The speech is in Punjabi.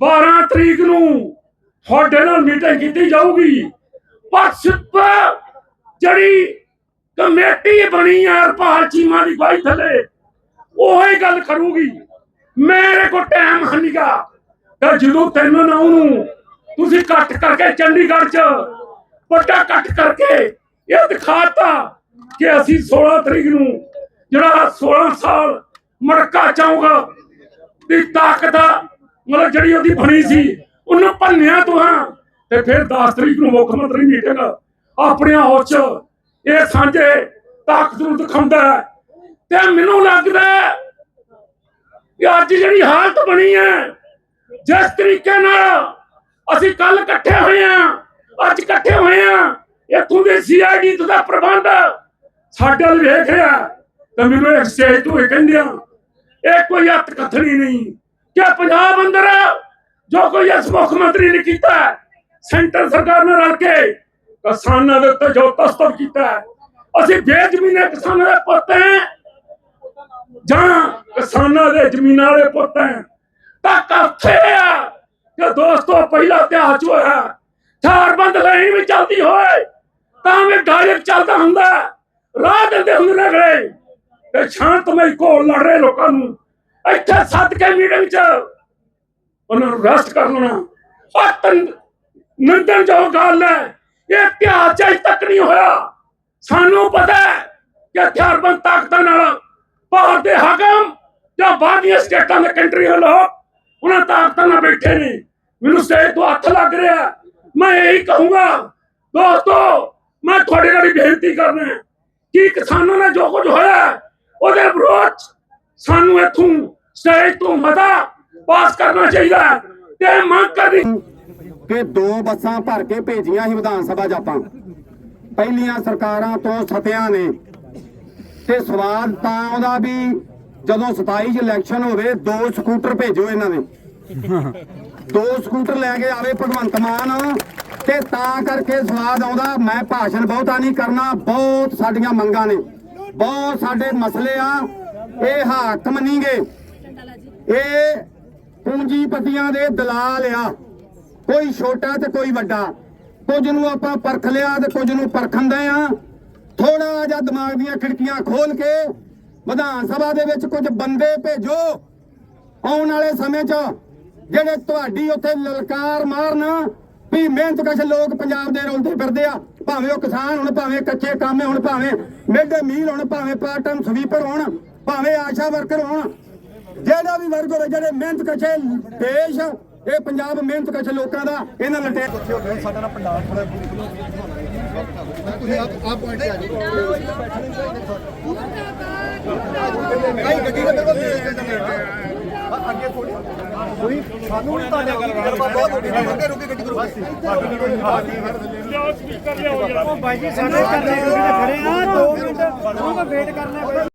12 ਤਰੀਕ ਨੂੰ ਤੁਹਾਡੇ ਨਾਲ ਮੀਟਿੰਗ ਕੀਤੀ ਜਾਊਗੀ। ਪਰ ਸਿਰਫ ਜਿਹੜੀ ਕਮੇਟੀ ਬਣੀ ਹੈ ਹਰਪਾਲ ਚੀਮਾ ਦੀ ਗਵਾਹੀ ਥੱਲੇ ਉਹੀ ਗੱਲ ਕਰੂਗੀ। ਮੇਰੇ ਕੋਲ ਟਾਈਮ ਹਨੀਗਾ ਤੇ ਜਦੋਂ ਤੈਨੂੰ ਨਾ ਉਹਨੂੰ ਤੁਸੀਂ ਕੱਟ ਕਰਕੇ ਚੰਡੀਗੜ੍ਹ 'ਚ ਵੱਡਾ ਕੱਟ ਕਰਕੇ ਇਹ ਦਿਖਾਤਾ ਕਿ ਅਸੀਂ 16 ਤਰੀਕ ਨੂੰ ਜਿਹੜਾ 16 ਸਾਲ ਮੜਕਾ ਚਾਹੂਗਾ ਦੀ ਤਾਕਤ ਆ, ਮਤਲਬ ਜਿਹੜੀ ਉਹਦੀ ਬਣੀ ਸੀ, ਉਹਨੂੰ ਭੰਨਿਆ ਤੂੰ ਤੇ ਫਿਰ 10 ਤਰੀਕ ਨੂੰ ਮੁੱਖ ਮੰਤਰੀ ਮੀਟਿੰਗ ਆਪਣੇ ਹੌਚ ਇਹ ਸਾਂਝੇ ਤਾਕਤ ਨੂੰ ਦਿਖਾਉਂਦਾ ਤੇ ਮੈਨੂੰ ਲੱਗਦਾ ਕਿ ਅੱਜ ਜਿਹੜੀ ਹਾਲਤ ਬਣੀ ਹੈ, ਜਿਸ ਤਰੀਕੇ ਨਾਲ ਅਸੀਂ ਕੱਲ ਇਕੱਠੇ ਹੋਏ ਆ ਅੱਜ ਇਕੱਠੇ ਹੋਏ ਆ ਇੱਥੋਂ ਦੇ ਸੀਆਈਡੀ ਦਾ ਪ੍ਰਬੰਧ ਸਾਡੇ ਵੱਲ ਵੇਖ ਰਿਹਾ ਤੇ ਮੈਨੂੰ ਇੱਕ ਸਟੇਜ ਤੋਂ ਇਹ ਕਹਿੰਦੇ ਆ, ਇਹ ਕੋਈ ਹੱਥ ਕਥਣੀ ਨਹੀਂ। ਕਿ ਪੰਜਾਬ ਅੰਦਰ ਜੋ ਕੋਈ ਇਸ ਮੁੱਖ ਮੰਤਰੀ ਨੇ ਕੀਤਾ ਸੈਂਟਰ ਸਰਕਾਰ ਨਾਲ ਰਲ ਕੇ ਕਿਸਾਨਾਂ ਦੇ ਉੱਤੇ ਜੋ ਤਸਤਬ ਕੀਤਾ ਅਸੀਂ ਬੇਜ਼ਮੀਨੇ ਕਿਸਾਨਾਂ ਦੇ ਪੁੱਤ ਹੈ। ਜਾਂ ਕਿਸਾਨਾਂ ਦੇ ਜ਼ਮੀਨਾਂ ਦੇ ਪੁੱਤ ਹੈ। ਤਾਂ ਕਰਥੇ ਆ ਕਿ ਦੋਸਤੋ, ਪਹਿਲਾ ਇਤਿਹਾਸ ਹੋਇਆ ਥਾਰਬੰਦ ਲਾਈਨ ਵੀ ਚੱਲਦੀ ਹੋਏ, ਤਾਂ ਵੀ ਡਾਇਰੈਕਟ ਚੱਲਦਾ ਹੁੰਦਾ ਰਾਹ ਦਿੰਦੇ ਹੁੰਦੇ ਨੇ ਅਗਲੇ। ਤੇ ਸ਼ਾਂਤਮਈ ਕੋਲ ਲੜ ਰਹੇ ਲੋਕਾਂ ਨੂੰ। ਇੱਥੇ ਸੱਦ ਕੇ ਮੀਟਿੰਗ 'ਚ ਉਹਨਾਂ ਨੂੰ ਰੈਸਟ ਕਰ ਲੈਣਾ। ਉਹ ਤਨ ਨੰਦਨ ਜੋ ਗੱਲ ਹੈ। ਇਹ ਇਤਿਹਾਸ 'ਚ ਅਜੇ ਤੱਕ ਨਹੀਂ ਹੋਇਆ। ਸਾਨੂੰ ਪਤਾ ਹੈ ਕਿ ਹਥਿਆਰਬੰਦ ਤਾਕਤਾਂ ਨਾਲ ਭਾਰਤ ਦੇ ਹਾਕਮ ਜਾਂ ਬਾਹਰਲੀਆਂ ਸਟੇਟਾਂ ਦੇ ਕੰਟਰੀਆਂ ਲੋਕ ਉਹਨਾਂ ਤਾਕਤਾਂ ਨਾਲ ਬੈਠੇ ਨੇ। ਮੈਨੂੰ ਸਟੇਜ ਤੋਂ ਹੱਥ ਲੱਗ ਰਿਹਾ ਮੈਂ ਇਹੀ ਕਹੂੰਗਾ, ਦੋਸਤੋ, ਮੈਂ ਤੁਹਾਡੇ ਨਾਲ ਬੇਨਤੀ ਕਰਨਾ ਕਿ ਕਿਸਾਨਾਂ ਨਾਲ ਜੋ ਕੁਝ ਹੋਇਆ ਉਹਦੇ ਵਿਰੋਧ ਸਾਨੂੰ ਇੱਥੋਂ ਸਟੇਜ ਤੋਂ ਮਤਾ ਪਾਸ ਕਰਨਾ ਚਾਹੀਦਾ ਤੇ ਮੰਗ ਕਰਨੀ ਕਿ ਦੋ ਬੱਸਾਂ ਭਰ ਕੇ ਭੇਜੀਆਂ ਸੀ ਵਿਧਾਨ ਸਭਾ 'ਚ ਪਹਿਲੀਆਂ ਸਰਕਾਰਾਂ ਤੋਂ ਸਤਿਆਂ ਨੇ। ਤੇ ਸਵਾਲ ਤਾਂ ਆਉਂਦਾ ਵੀ ਜਦੋਂ 27 ਚ ਇਲੈਕਸ਼ਨ ਹੋਵੇ, ਦੋ ਸਕੂਟਰ ਭੇਜੋ ਇਹਨਾਂ ਨੇ। ਦੋ ਸਕੂਟਰ ਲੈ ਕੇ ਆਵੇ ਭਗਵੰਤ ਮਾਨ ਤੇ ਤਾਂ ਕਰਕੇ ਸਵਾਦ ਆਉਂਦਾ, ਮੈਂ ਭਾਸ਼ਣ ਬਹੁਤਾ ਨਹੀਂ ਕਰਨਾ, ਬਹੁਤ ਸਾਡੀਆਂ ਮੰਗਾਂ ਨੇ। ਬਹੁਤ ਸਾਡੇ ਮਸਲੇ ਆ। ਇਹ ਹਾਕਮ ਨਹੀਂਗੇ ਇਹ ਪੂੰਜੀਪਤੀਆਂ ਦੇ ਦਲਾਲ ਆ। ਕੋਈ ਛੋਟਾ ਤੇ ਕੋਈ ਵੱਡਾ। ਕੁਝ ਨੂੰ ਆਪਾਂ ਪਰਖ ਲਿਆ ਤੇ ਕੁਝ ਨੂੰ ਪਰਖੰਦੇ ਆ। ਥੋੜਾ ਜਿਹਾ ਦਿਮਾਗ ਦੀਆਂ ਖਿੜਕੀਆਂ ਖੋਲ ਕੇ ਵਿਧਾਨ ਸਭਾ ਦੇ ਵਿੱਚ ਕੁਝ ਬੰਦੇ ਭੇਜੋ। ਆਉਣ ਵਾਲੇ ਸਮੇਂ 'ਚ ਜਿਹੜੇ ਤੁਹਾਡੀ ਉੱਥੇ ਲਲਕਾਰ ਮਾਰਨ ਵੀ ਮਿਹਨਤ ਕਸ਼ ਲੋਕ ਪੰਜਾਬ ਦੇ ਰੋਲਦੇ ਫਿਰਦੇ ਆ। ਭਾਵੇਂ ਉਹ ਕਿਸਾਨ ਹੋਣ, ਭਾਵੇਂ ਕੱਚੇ ਕਾਮੇ ਹੋਣ, ਭਾਵੇਂ ਮਿਡ ਮੀਲ ਹੋਣ, ਭਾਵੇਂ ਪਾਰਟ ਟਾਈਮ ਸਵੀਪਰ ਹੋਣ। ਭਾਵੇਂ ਆਸ਼ਾ ਵਰਕਰ ਹੋਣ ਜਿਹੜਾ ਵੀ ਵਰਗ ਹੋਵੇ ਜਿਹੜੇ ਮਿਹਨਤ ਕਸ਼ੇ ਦੇਸ਼ ਇਹ ਪੰਜਾਬ ਮਿਹਨਤ ਕਸ਼ੇ ਲੋਕਾਂ ਦਾ ਇਹਨਾਂ ਲਟੇ ਸਾਡਾ ਨਾ ਪੰਡਾਲ ਥੋੜਾ ਤੁਸੀਂ ਆਪ ਆਪ ਪੁਆਇੰਟ ਆ ਭਾਈ ਗੱਡੀ ਦੇ ਬਿਲਕੁਲ ਅੱਗੇ ਥੋੜੀ ਕੋਈ ਸਾਨੂੰ ਨਹੀਂ ਤੁਹਾਡੇ ਗੱਲ ਬਹੁਤ ਵੱਡੀ ਅੱਗੇ ਰੁਕੇ ਗੱਡੀ ਕਰੋ ਸਪੀਕਰ ਲਿਆਓ ਭਾਈ ਜੀ ਸਾਡੇ ਘਰ ਖੜੇ ਆ 2 ਮਿੰਟ ਉਹ ਵੇਟ ਕਰਨਾ